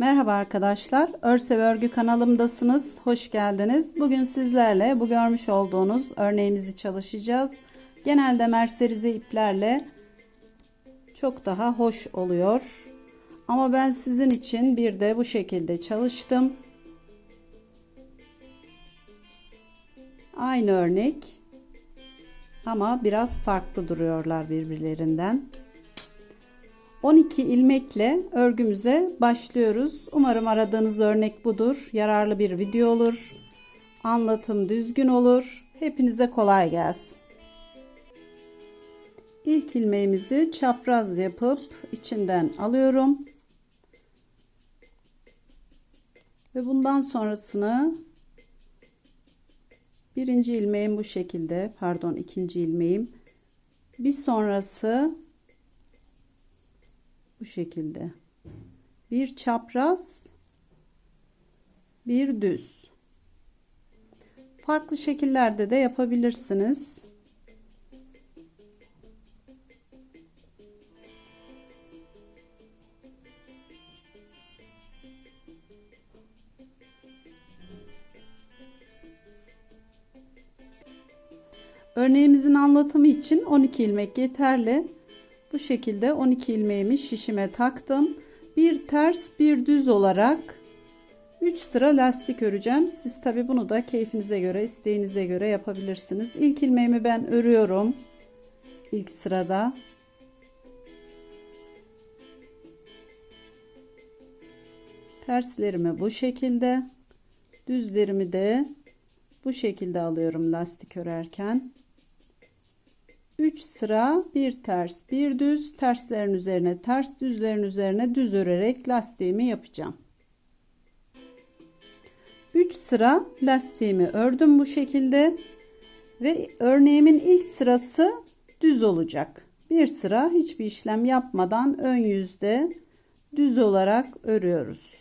Merhaba arkadaşlar. Örse ve Örgü kanalımdasınız. Hoş geldiniz. Bugün sizlerle bu görmüş olduğunuz örneğimizi çalışacağız. Genelde merserize iplerle çok daha hoş oluyor. Ama ben sizin için bir de bu şekilde çalıştım. Aynı örnek ama biraz farklı duruyorlar birbirlerinden. 12 ilmekle örgümüze başlıyoruz. Umarım aradığınız örnek budur. Yararlı bir video olur. Anlatım düzgün olur. Hepinize kolay gelsin. İlk ilmeğimizi çapraz yapıp içinden alıyorum. Ve bundan sonrasını birinci ilmeğim bu şekilde pardon ikinci ilmeğim bir sonrası bu şekilde. Bir çapraz bir düz. Farklı şekillerde de yapabilirsiniz. Örneğimizin anlatımı için 12 ilmek yeterli. Bu şekilde 12 ilmeğimi şişime taktım. Bir ters bir düz olarak 3 sıra lastik öreceğim. Siz tabi bunu da keyfinize göre isteğinize göre yapabilirsiniz. İlk ilmeğimi ben örüyorum. İlk sırada. Terslerimi bu şekilde. Düzlerimi de bu şekilde alıyorum lastik örerken. 3 sıra bir ters bir düz. Terslerin üzerine ters düzlerin üzerine düz örerek lastiğimi yapacağım. 3 sıra lastiğimi ördüm bu şekilde. Ve örneğimin ilk sırası düz olacak. Bir sıra hiçbir işlem yapmadan ön yüzde düz olarak örüyoruz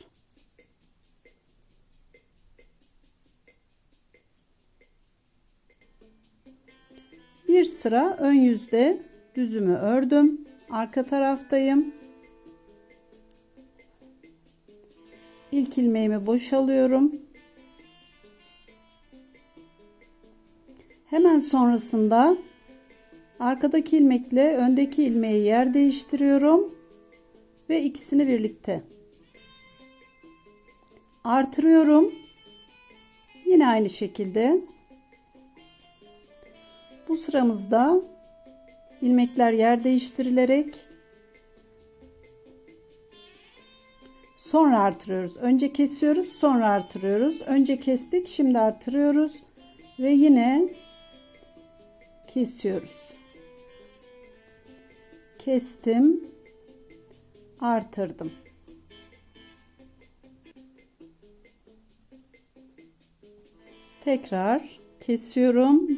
bir sıra ön yüzde düzümü ördüm. Arka taraftayım. İlk ilmeğimi boşalıyorum. Hemen sonrasında arkadaki ilmekle öndeki ilmeği yer değiştiriyorum ve ikisini birlikte artırıyorum. Yine aynı şekilde bu sıramızda ilmekler yer değiştirilerek sonra artırıyoruz. Önce kesiyoruz, sonra artırıyoruz. Önce kestik, şimdi artırıyoruz ve yine kesiyoruz. Kestim, artırdım. Tekrar kesiyorum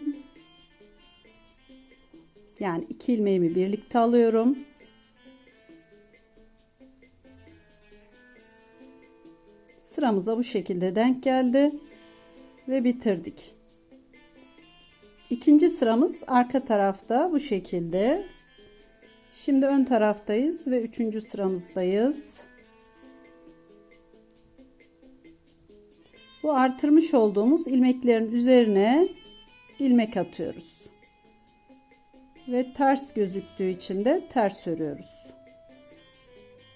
yani iki ilmeğimi birlikte alıyorum. Sıramıza bu şekilde denk geldi ve bitirdik. İkinci sıramız arka tarafta bu şekilde. Şimdi ön taraftayız ve üçüncü sıramızdayız. Bu artırmış olduğumuz ilmeklerin üzerine ilmek atıyoruz ve ters gözüktüğü için de ters örüyoruz.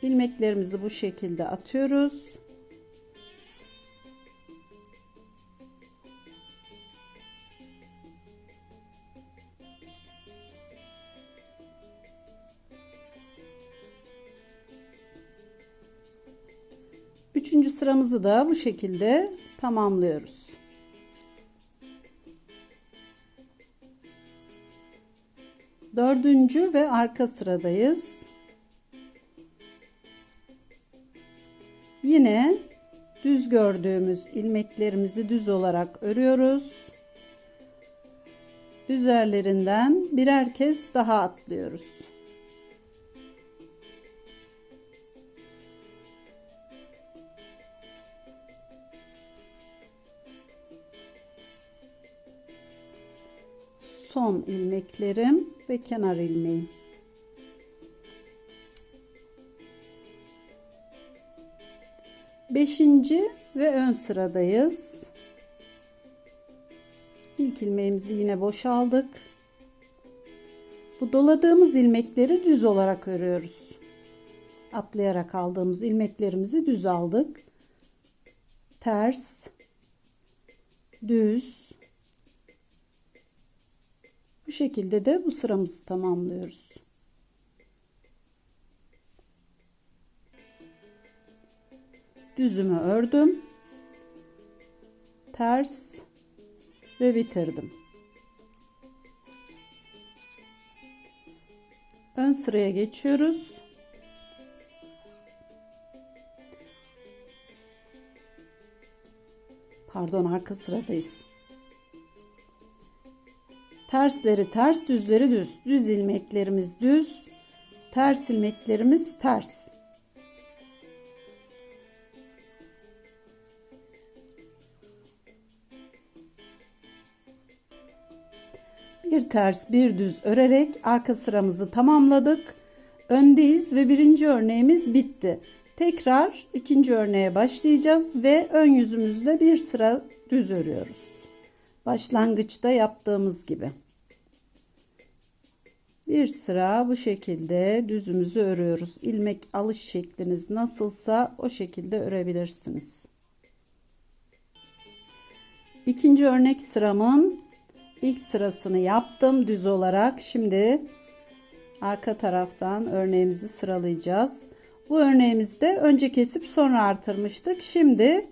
ilmeklerimizi bu şekilde atıyoruz. Üçüncü sıramızı da bu şekilde tamamlıyoruz. Dördüncü ve arka sıradayız. Yine düz gördüğümüz ilmeklerimizi düz olarak örüyoruz. Üzerlerinden birer kez daha atlıyoruz. Son ilmeklerim ve kenar ilmeğim. Beşinci ve ön sıradayız. İlk ilmeğimizi yine boşaldık. Bu doladığımız ilmekleri düz olarak örüyoruz. Atlayarak aldığımız ilmeklerimizi düz aldık. Ters, düz. Bu şekilde de bu sıramızı tamamlıyoruz. Düzümü ördüm. Ters ve bitirdim. Ön sıraya geçiyoruz. Pardon arka sıradayız. Tersleri ters, düzleri düz. Düz ilmeklerimiz düz, ters ilmeklerimiz ters. Bir ters bir düz örerek arka sıramızı tamamladık. Öndeyiz ve birinci örneğimiz bitti. Tekrar ikinci örneğe başlayacağız ve ön yüzümüzde bir sıra düz örüyoruz. Başlangıçta yaptığımız gibi. Bir sıra bu şekilde düzümüzü örüyoruz. İlmek alış şekliniz nasılsa o şekilde örebilirsiniz. İkinci örnek sıramın ilk sırasını yaptım düz olarak. Şimdi arka taraftan örneğimizi sıralayacağız. Bu örneğimizde önce kesip sonra artırmıştık. Şimdi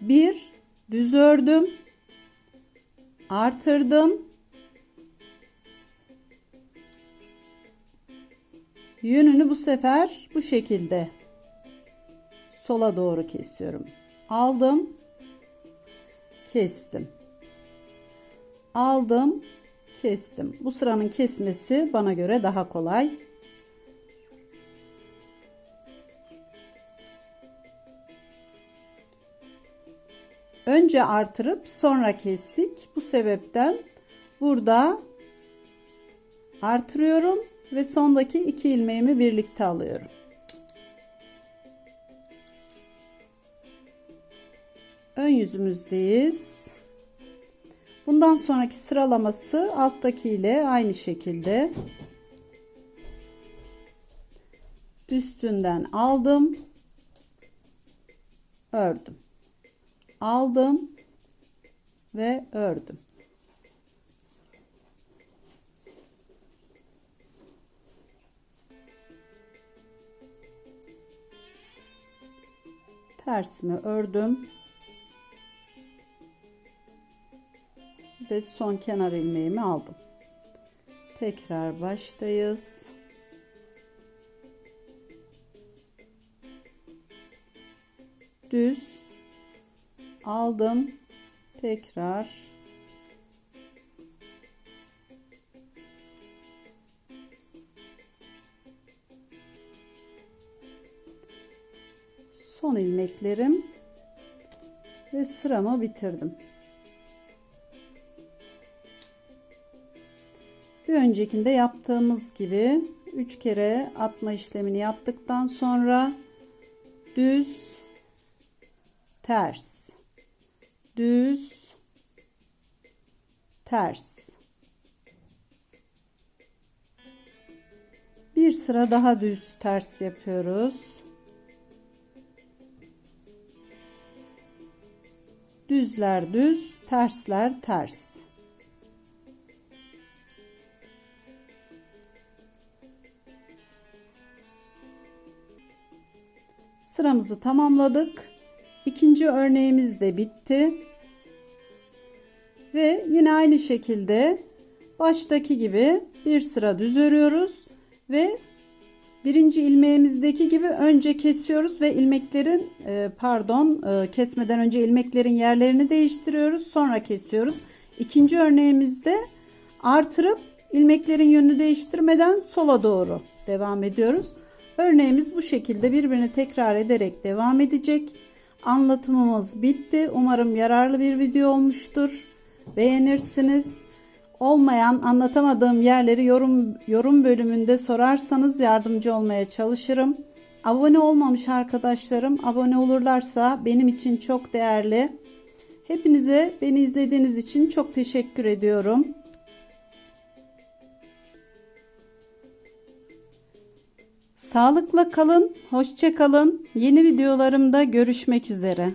bir düz ördüm. Artırdım. Yönünü bu sefer bu şekilde sola doğru kesiyorum. Aldım. Kestim. Aldım. Kestim. Bu sıranın kesmesi bana göre daha kolay. Önce artırıp sonra kestik. Bu sebepten burada artırıyorum ve sondaki iki ilmeğimi birlikte alıyorum. Ön yüzümüzdeyiz. Bundan sonraki sıralaması alttaki ile aynı şekilde üstünden aldım ördüm aldım ve ördüm. Tersimi ördüm ve son kenar ilmeğimi aldım. Tekrar baştayız. Düz aldım. Tekrar. Son ilmeklerim. Ve sıramı bitirdim. Bir öncekinde yaptığımız gibi 3 kere atma işlemini yaptıktan sonra düz ters düz. Ters. Bir sıra daha düz ters yapıyoruz. Düzler düz tersler ters. Sıramızı tamamladık ikinci örneğimiz de bitti ve yine aynı şekilde baştaki gibi bir sıra düz örüyoruz ve birinci ilmeğimizdeki gibi önce kesiyoruz ve ilmeklerin e, pardon e, kesmeden önce ilmeklerin yerlerini değiştiriyoruz sonra kesiyoruz. İkinci örneğimizde artırıp ilmeklerin yönünü değiştirmeden sola doğru devam ediyoruz. Örneğimiz bu şekilde birbirini tekrar ederek devam edecek. Anlatımımız bitti. Umarım yararlı bir video olmuştur. Beğenirsiniz. Olmayan anlatamadığım yerleri yorum yorum bölümünde sorarsanız yardımcı olmaya çalışırım. Abone olmamış arkadaşlarım abone olurlarsa benim için çok değerli. Hepinize beni izlediğiniz için çok teşekkür ediyorum. Sağlıkla kalın, hoşça kalın. Yeni videolarımda görüşmek üzere.